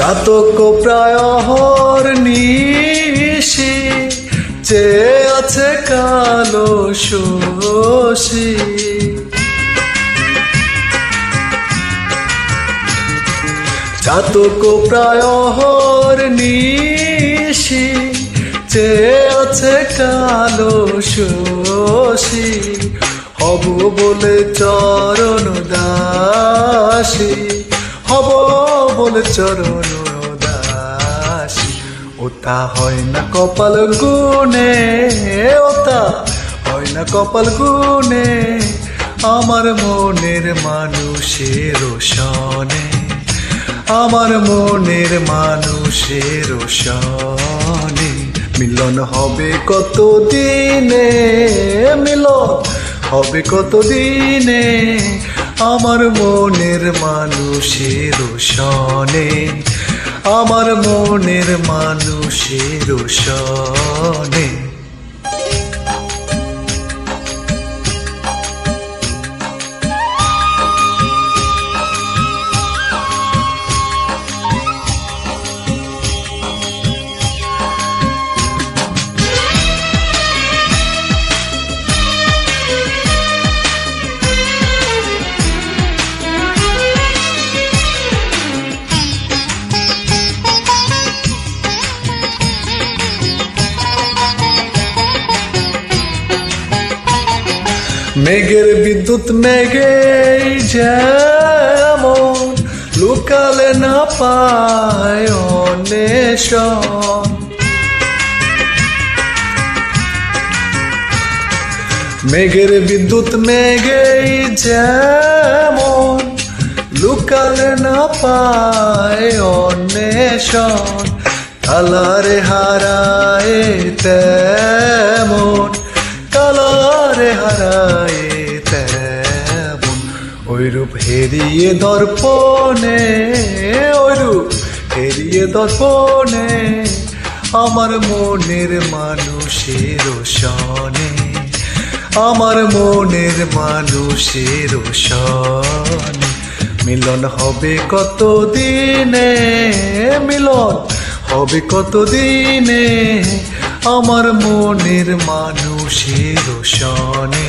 চাতক প্রায় অহর নিশি যে আছে কালো শোষী চাতক প্রায় অহর নিশি যে আছে কালো শোষী হব বলে চরণ দাসী। বলে চরণ দাসী ওটা হয় না কপাল গুনে ওটা হয় না কপাল গুনে আমার মনের মানুষের সনে আমার মনের মানুষের সনে মিলন হবে কত দিনে মিলন হবে কত দিনে আমার মনের মানুষের সনে আমার মনের মানুষের সনে মেঘের বিদ্যুৎ মেঘেই যেমন লুকালে না পায় অন্বেষণ। মেঘের বিদ্যুৎ মেঘেই যেমন লুকালে না পায় অন্বেষণ। কালারে হারায় রূপ হেরিয়ে দর্পণে ওই রূপ হেরিয়ে দর্পণে আমার মনের মানুষের সনে আমার মনের মানুষের সনে মিলন হবে কত দিনে মিলন হবে কত দিনে আমার মনের মানুষের সনে